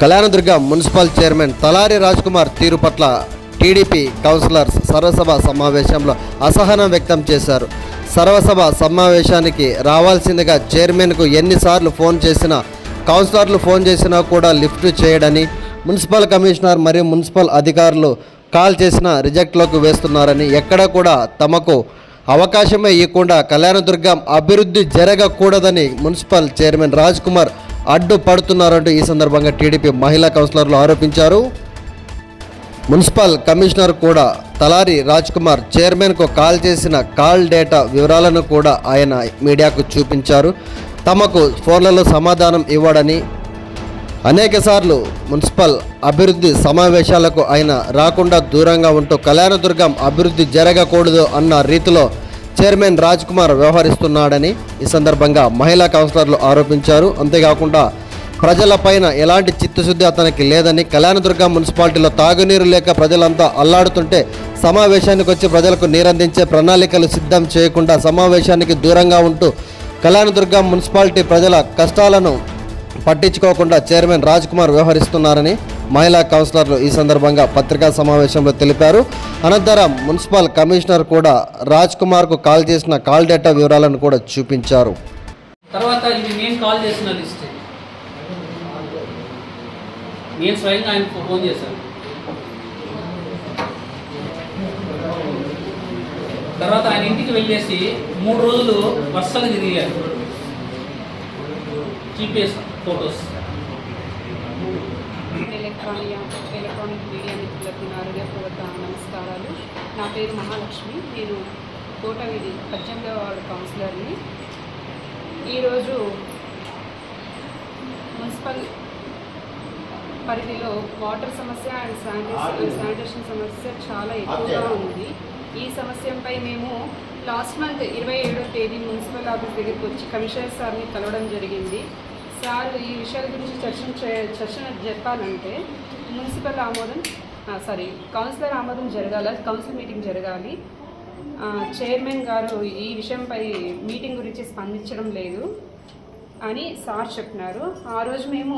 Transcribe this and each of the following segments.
Kalyandurg municipal chairman Talari Kumar తీరు పట్ల TDP counsellors సర్వసభ సమావేశంలో అసహనం వ్యక్తం చేశారు. సర్వసభ సమావేశానికి రావాల్సిందిగా చైర్మన్కు ఎన్నిసార్లు ఫోన్ చేసినా కౌన్సిలర్లు ఫోన్ చేసినా కూడా లిఫ్ట్ చేయడని మున్సిపల్ కమిషనర్ మరియు మున్సిపల్ అధికారులు కాల్ చేసినా రిజెక్ట్లోకి వేస్తున్నారని ఎక్కడ కూడా తమకు అవకాశమే ఇవ్వకుండా కళ్యాణదుర్గం అభివృద్ధి జరగకూడదని మున్సిపల్ చైర్మన్ రాజ్ కుమార్ అడ్డుపడుతున్నారంటూ ఈ సందర్భంగా టీడీపీ మహిళా కౌన్సిలర్లు ఆరోపించారు. మున్సిపల్ కమిషనర్ కూడా తలారి రాజ్ కుమార్ చైర్మన్కు కాల్ చేసిన కాల్ డేటా వివరాలను కూడా ఆయన మీడియాకు చూపించారు. తమకు ఫోన్లలో సమాధానం ఇవ్వడని అనేకసార్లు మున్సిపల్ అభివృద్ధి సమావేశాలకు ఆయన రాకుండా దూరంగా ఉంటూ కళ్యాణదుర్గం అభివృద్ధి జరగకూడదు అన్న రీతిలో చైర్మన్ రాజ్ కుమార్ వ్యవహరిస్తున్నాడని ఈ సందర్భంగా మహిళా కౌన్సిలర్లు ఆరోపించారు. అంతేకాకుండా ప్రజలపైన ఎలాంటి చిత్తశుద్ధి అతనికి లేదని కళ్యాణదుర్గ మున్సిపాలిటీలో తాగునీరు లేక ప్రజలంతా అల్లాడుతుంటే సమావేశానికి వచ్చి ప్రజలకు నీరందించే ప్రణాళికలు సిద్ధం చేయకుండా సమావేశానికి దూరంగా ఉంటూ కళ్యాణదుర్గ మున్సిపాలిటీ ప్రజల కష్టాలను పట్టించుకోకుండా చైర్మన్ రాజ్ కుమార్ వ్యవహరిస్తున్నారని మహిళా కౌన్సిలర్లు ఈ సందర్భంగా పత్రికా సమావేశంలో తెలిపారు. అనంతరం మున్సిపల్ కమిషనర్ కూడా రాజ్ కుమార్కు కాల్ చేసిన కాల్ డేటా వివరాలను కూడా చూపించారు. తర్వాత ఇది నేను కాల్ చేసిన లిస్ట్. నేను స్వయంగా ఆయన ఫోన్ చేశాను. తర్వాత ఆయన ఇంటికి వెళ్ళేసి మూడు రోజులు వర్షాలు తిరిగారు. GPS photos electronic electronic media మిత్రులకు నా హృదయపూర్వక నమస్కారాలు. నా పేరు మహాలక్ష్మి. నేను కోటగిరి పద్దెనిమిదవ వార్డు కౌన్సిలర్ని. ఈరోజు మున్సిపల్ పరిధిలో వాటర్ సమస్య అండ్ శానిటేషన్ శానిటేషన్ సమస్య చాలా ఎక్కువగా ఉంది. ఈ సమస్యపై మేము లాస్ట్ మంత్ ఇరవై ఏడో తేదీ మున్సిపల్ ఆఫీస్ దగ్గరికి వచ్చి కమిషనర్ సార్ని కలవడం జరిగింది. సార్ ఈ విషయాల గురించి చర్చించే చర్చ జరపాలంటే మున్సిపల్ ఆమోదం సారీ కౌన్సిలర్ ఆమోదం జరగాల కౌన్సిల్ మీటింగ్ జరగాలి. చైర్మన్ గారు ఈ విషయంపై మీటింగ్ గురించి స్పందించడం లేదు అని సార్ చెప్పినారు. ఆ రోజు మేము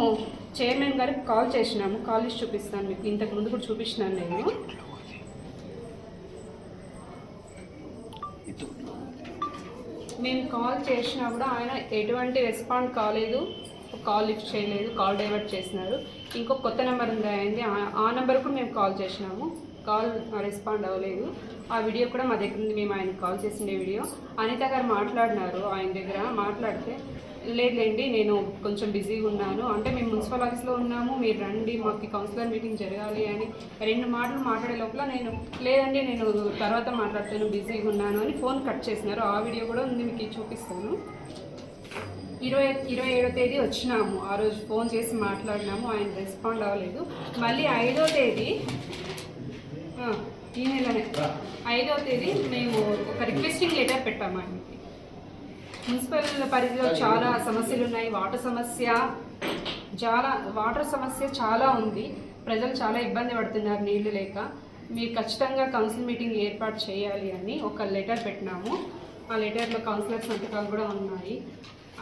చైర్మన్ గారికి కాల్ చేసినాము. కాల్ లిస్ట్ చూపిస్తాను మీకు. ఇంతకు ముందు కూడా చూపించినాను నేను. మేము కాల్ చేసినా కూడా ఆయన ఎటువంటి రెస్పాండ్ కాలేదు. కాల్ లిఫ్ట్ చేయలేదు కాల్ డైవర్ట్ చేసినారు. ఇంకో కొత్త నెంబర్ ఉంది అయింది ఆ- నెంబర్కు మేము కాల్ చేసినాము. కాల్ రెస్పాండ్ అవ్వలేదు. ఆ వీడియో కూడా మా దగ్గర ఉంది. మేము ఆయనకు కాల్ చేసిండే వీడియో. అనిత గారు మాట్లాడినారు ఆయన దగ్గర. మాట్లాడితే లేదులేండి నేను కొంచెం బిజీగా ఉన్నాను. అంటే మేము మున్సిపల్ ఆఫీస్లో ఉన్నాము మీరు రండి మాకు కౌన్సిలర్ మీటింగ్ జరగాలి అని రెండు మాటలు మాట్లాడే లోపల నేను లేదండి నేను తర్వాత మాట్లాడతాను బిజీగా ఉన్నాను అని ఫోన్ కట్ చేసినారు. ఆ వీడియో కూడా ఉంది మీకు చూపిస్తాను. ఇరవై ఇరవై ఏడో తేదీ వచ్చినాము. ఆ రోజు ఫోన్ చేసి మాట్లాడినాము ఆయన రెస్పాండ్ అవ్వలేదు. మళ్ళీ ఐదో తేదీ ఈ నెలనే. ఐదో తేదీ మేము ఒక రిక్వెస్టింగ్ లెటర్ పెట్టాము ఆయనకి. మున్సిపల్ పరిధిలో చాలా సమస్యలు ఉన్నాయి వాటర్ సమస్య చాలా వాటర్ సమస్య చాలా ఉంది. ప్రజలు చాలా ఇబ్బంది పడుతున్నారు నీళ్ళు లేక. మీరు ఖచ్చితంగా కౌన్సిల్ మీటింగ్ ఏర్పాటు చేయాలి అని ఒక లెటర్ పెట్టినాము. ఆ లెటర్లో కౌన్సిలర్ సంతకాలు కూడా ఉన్నాయి.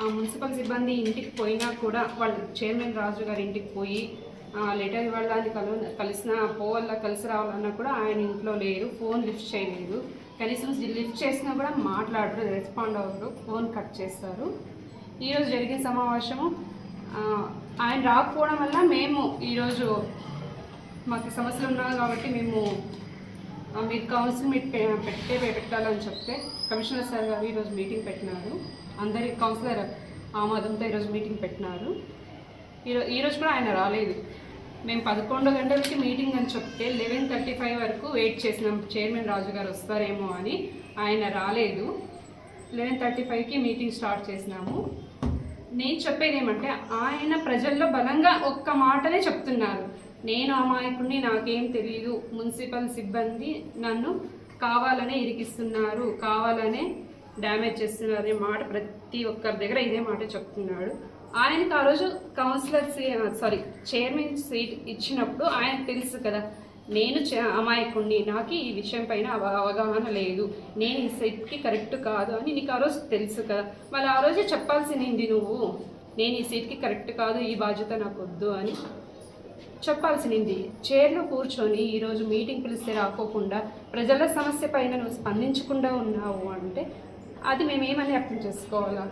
ఆ మున్సిపల్ సిబ్బంది ఇంటికి పోయినా కూడా వాళ్ళు చైర్మన్ రాజు గారి ఇంటికి పోయి ఆ లెటర్ ఇవ్వడానికి కలు కలిసిన పోవాల కలిసి రావాలన్నా కూడా ఆయన ఇంట్లో లేరు. ఫోన్ లిఫ్ట్ చేయలేదు. కనీసం లిఫ్ట్ చేసినా కూడా మాట్లాడరు రెస్పాండ్ అవ్వరు ఫోన్ కట్ చేస్తారు. ఈరోజు జరిగిన సమావేశము ఆయన రాకపోవడం వల్ల మేము ఈరోజు మాకు సమస్యలు ఉన్నాయి కాబట్టి మేము మీరు కౌన్సిల్ మీట్ పెట్టే పెట్టాలని చెప్తే కమిషనర్ సార్ గారు ఈరోజు మీటింగ్ పెట్టినారు. అందరి కౌన్సిలర్ ఆమోదంతో ఈరోజు మీటింగ్ పెట్టినారు. ఈరోజు ఈరోజు కూడా ఆయన రాలేదు. మేము పదకొండు గంటలకి మీటింగ్ అని చెప్తే లెవెన్ థర్టీ ఫైవ్ వరకు వెయిట్ చేసినాం. చైర్మన్ రాజు గారు వస్తారేమో అని. ఆయన రాలేదు. లెవెన్ థర్టీ ఫైవ్కి మీటింగ్ స్టార్ట్ చేసినాము. నేను చెప్పేది ఏమంటే ఆయన ప్రజల్లో బలంగా ఒక్క మాటనే చెప్తున్నారు. నేను అమాయకుడిని నాకేం తెలియదు మున్సిపల్ సిబ్బంది నన్ను కావాలనే ఇరికిస్తున్నారు. కావాలనే డ్యామేజ్ చేస్తున్నారు అనే మాట ప్రతి ఒక్కరి దగ్గర ఇదే మాట చెప్తున్నాడు. ఆయనకు ఆ రోజు కౌన్సిలర్ సారీ చైర్మన్ సీట్ ఇచ్చినప్పుడు ఆయన తెలుసు కదా నేను చ- అమాయకుణ్ణి నాకు ఈ విషయం పైన అవ- అవగాహన లేదు నేను ఈ సీట్కి కరెక్ట్ కాదు అని నీకు ఆ రోజు తెలుసు కదా. మళ్ళీ ఆ రోజే చెప్పాల్సింది నువ్వు నేను ఈ సీట్కి కరెక్ట్ కాదు ఈ బాధ్యత నాకు వద్దు అని చెప్పాల్సింది చైర్లో కూర్చొని ఈరోజు మీటింగ్ పిలిస్తే రాకోకుండా ప్రజల సమస్య పైన నువ్వు స్పందించకుండా ఉన్నావు అంటే అది మేమేమని అర్థం చేసుకోవాలా?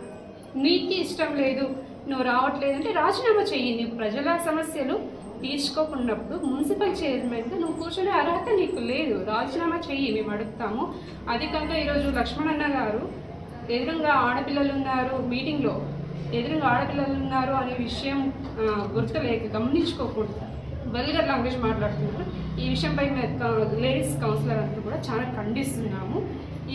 నీకు ఇష్టం లేదు నువ్వు రావట్లేదు అంటే రాజీనామా చెయ్యి. నీవు ప్రజల సమస్యలు తీర్చుకోకున్నప్పుడు మున్సిపల్ చైర్మన్గా నువ్వు కూర్చునే అర్హత నీకు లేదు. రాజీనామా చెయ్యి మేము అడుగుతాము. అది కాక ఈరోజు లక్ష్మణ్ అన్న గారు ఎదురుగా ఆడపిల్లలు ఉన్నారు మీటింగ్లో. ఎదురుగా ఆడపిల్లలు ఉన్నారు అనే విషయం గుర్తులేక గమనించుకోకూడదు. వల్గర్ లాంగ్వేజ్ మాట్లాడుతున్నారు. ఈ విషయంపై మేము లేడీస్ కౌన్సిలర్ అంతా కూడా చాలా ఖండిస్తున్నాము.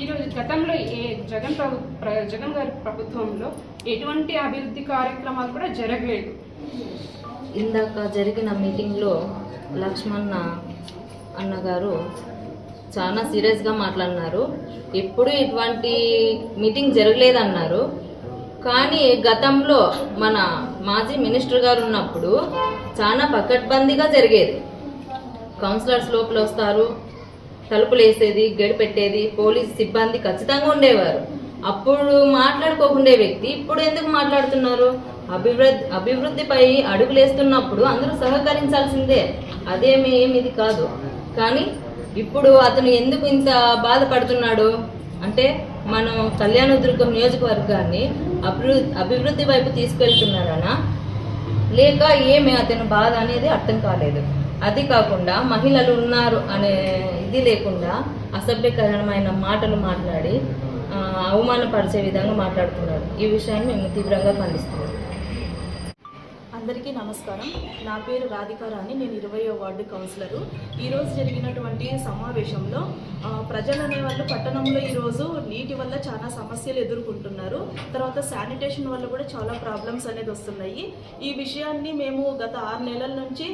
ఈరోజు గతంలో ఏ జగన్ ప్రభు జగన్ గారి ప్రభుత్వంలో ఎటువంటి అభివృద్ధి కార్యక్రమాలు కూడా జరగలేదు. ఇందాక జరిగిన మీటింగ్లో లక్ష్మణ అన్నగారు చాలా సీరియస్గా మాట్లాడినారు. ఎప్పుడు ఇటువంటి మీటింగ్ జరగలేదన్నారు. కానీ గతంలో మన మాజీ మినిస్టర్ గారు ఉన్నప్పుడు చాలా పకడ్బందీగా జరిగేది. కౌన్సిలర్స్ లోపల వస్తారు తలుపులు వేసేది గడిపెట్టేది పోలీస్ సిబ్బంది ఖచ్చితంగా ఉండేవారు. అప్పుడు మాట్లాడుకోకుండే వ్యక్తి ఇప్పుడు ఎందుకు మాట్లాడుతున్నారు? అభివృద్ధి అభివృద్ధిపై అడుగులేస్తున్నప్పుడు అందరూ సహకరించాల్సిందే. అదేమి ఏమిది కాదు. కానీ ఇప్పుడు అతను ఎందుకు ఇంత బాధపడుతున్నాడు? అంటే మనం కళ్యాణదుర్గం నియోజకవర్గాన్ని అభివృద్ధి అభివృద్ధి వైపు తీసుకెళ్తున్నారనా? లేక ఏమి అతని బాధ అనేది అర్థం కాలేదు. అది కాకుండా మహిళలు ఉన్నారు అనే ఇది లేకుండా అసభ్యకరమైన మాటలు మాట్లాడి అవమానపరిచే విధంగా మాట్లాడుతున్నాడు ఈ విషయాన్ని మేము తీవ్రంగా ఖండిస్తున్నాం. అందరికీ నమస్కారం. నా పేరు రాధికారాణి నేను ఇరవయో వార్డు కౌన్సిలరు. ఈరోజు జరిగినటువంటి సమావేశంలో ప్రజలు అనేవాళ్ళు పట్టణంలో ఈరోజు నీటి వల్ల చాలా సమస్యలు ఎదుర్కొంటున్నారు. తర్వాత శానిటేషన్ వల్ల కూడా చాలా ప్రాబ్లమ్స్ అనేది వస్తున్నాయి. ఈ విషయాన్ని మేము గత ఆరు నెలల నుంచి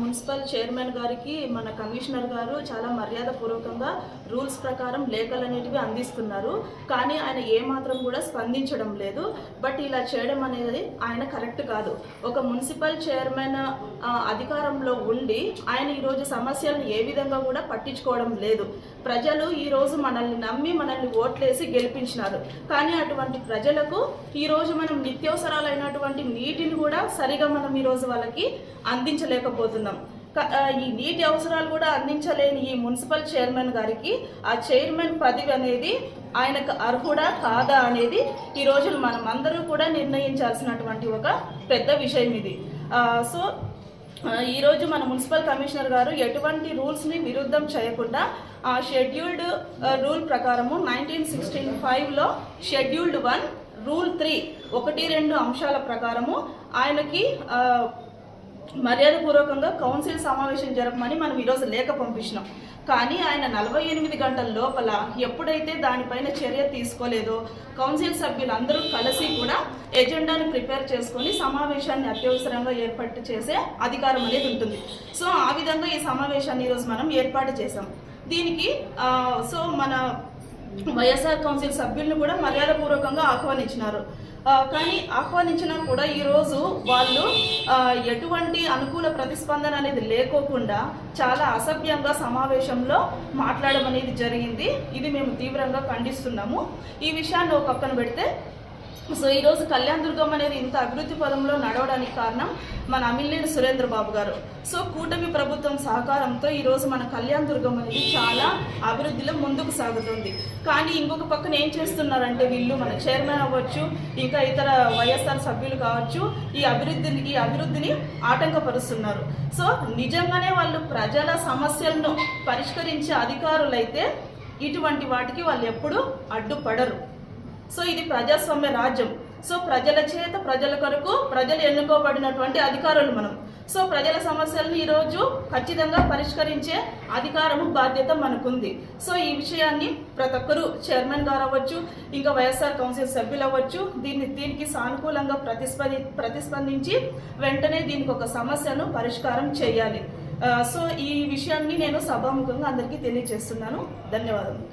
మున్సిపల్ చైర్మన్ గారికి మన కమిషనర్ గారు చాలా మర్యాదపూర్వకంగా రూల్స్ ప్రకారం లేఖలు అనేటివి అందిస్తున్నారు. కానీ ఆయన ఏమాత్రం కూడా స్పందించడం లేదు. బట్ ఇలా చేయడం అనేది ఆయన కరెక్ట్ కాదు. ఒక మున్సిపల్ చైర్మన్ అధికారంలో ఉండి ఆయన ఈరోజు సమస్యలను ఏ విధంగా కూడా పట్టించుకోవడం లేదు. ప్రజలు ఈరోజు మనల్ని నమ్మి మనల్ని ఓట్లేసి గెలిపించినారు. కానీ అటువంటి ప్రజలకు ఈరోజు మనం నిత్యావసరాలైనటువంటి నీటిని కూడా సరిగా మనం ఈరోజు వాళ్ళకి అందించలేకపోతున్నాం. ఈ నీటి అవసరాలు కూడా అందించలేని ఈ మున్సిపల్ చైర్మన్ గారికి ఆ చైర్మన్ పదవి అనేది ఆయనకు అర్హుడా కాదా అనేది ఈ రోజు మనం అందరూ కూడా నిర్ణయించాల్సినటువంటి ఒక పెద్ద విషయం ఇది. సో ఈరోజు మన మున్సిపల్ కమిషనర్ గారు ఎటువంటి రూల్స్ని విరుద్ధం చేయకుండా ఆ షెడ్యూల్డ్ రూల్ ప్రకారము నైన్టీన్ సిక్స్టీన్ ఫైవ్లో షెడ్యూల్డ్ వన్ రూల్ త్రీ ఒకటి రెండు అంశాల ప్రకారము ఆయనకి మర్యాదపూర్వకంగా కౌన్సిల్ సమావేశం జరపమని మనం ఈరోజు లేఖ పంపించినాం. కానీ ఆయన నలభై ఎనిమిది గంటల లోపల ఎప్పుడైతే దానిపైన చర్య తీసుకోలేదో కౌన్సిల్ సభ్యులందరూ కలిసి కూడా ఎజెండాను ప్రిపేర్ చేసుకొని సమావేశాన్ని అత్యవసరంగా ఏర్పాటు చేసే అధికారం అనేది ఉంటుంది. సో ఆ విధంగా ఈ సమావేశాన్ని ఈరోజు మనం ఏర్పాటు చేసాం దీనికి సో మన వైఎస్ఆర్ కౌన్సిల్ సభ్యులను కూడా మర్యాదపూర్వకంగా ఆహ్వానించినారు. కానీ ఆహ్వానించినా కూడా ఈరోజు వాళ్ళు ఎటువంటి అనుకూల ప్రతిస్పందన అనేది లేకోకుండా చాలా అసభ్యంగా సమావేశంలో మాట్లాడడం అనేది జరిగింది. ఇది మేము తీవ్రంగా ఖండిస్తున్నాము. ఈ విషయాన్ని ఒక పక్కన పెడితే సో ఈరోజు కళ్యాణ్ దుర్గం అనేది ఇంత అభివృద్ధి పదంలో నడవడానికి కారణం మన అమిలేడు సురేంద్ర బాబు గారు. సో కూటమి ప్రభుత్వం సహకారంతో ఈరోజు మన కళ్యాణ్ దుర్గం అనేది చాలా అభివృద్ధిలో ముందుకు సాగుతుంది. కానీ ఇంకొక పక్కన ఏం చేస్తున్నారంటే వీళ్ళు మన చైర్మన్ అవ్వచ్చు ఇంకా ఇతర వైఎస్ఆర్ సభ్యులు కావచ్చు ఈ అభివృద్ధిని ఈ అభివృద్ధిని ఆటంకపరుస్తున్నారు. సో నిజంగానే వాళ్ళు ప్రజల సమస్యలను పరిష్కరించే అధికారులైతే ఇటువంటి వాటికి వాళ్ళు ఎప్పుడూ అడ్డుపడరు. సో ఇది ప్రజాస్వామ్య రాజ్యం. సో ప్రజల చేత ప్రజల కొరకు ప్రజలు ఎన్నుకోబడినటువంటి అధికారులు మనం. సో ప్రజల సమస్యలను ఈరోజు ఖచ్చితంగా పరిష్కరించే అధికారము బాధ్యత మనకుంది. సో ఈ విషయాన్ని ప్రతి ఒక్కరు చైర్మన్ గారు అవ్వచ్చు ఇంకా వైఎస్ఆర్ కౌన్సిల్ సభ్యులు అవ్వచ్చు దీన్ని దీనికి సానుకూలంగా ప్రతిస్పంది ప్రతిస్పందించి వెంటనే దీనికి ఒక సమస్యను పరిష్కారం చేయాలి. సో ఈ విషయాన్ని నేను సభాముఖంగా అందరికీ తెలియజేస్తున్నాను. ధన్యవాదాలు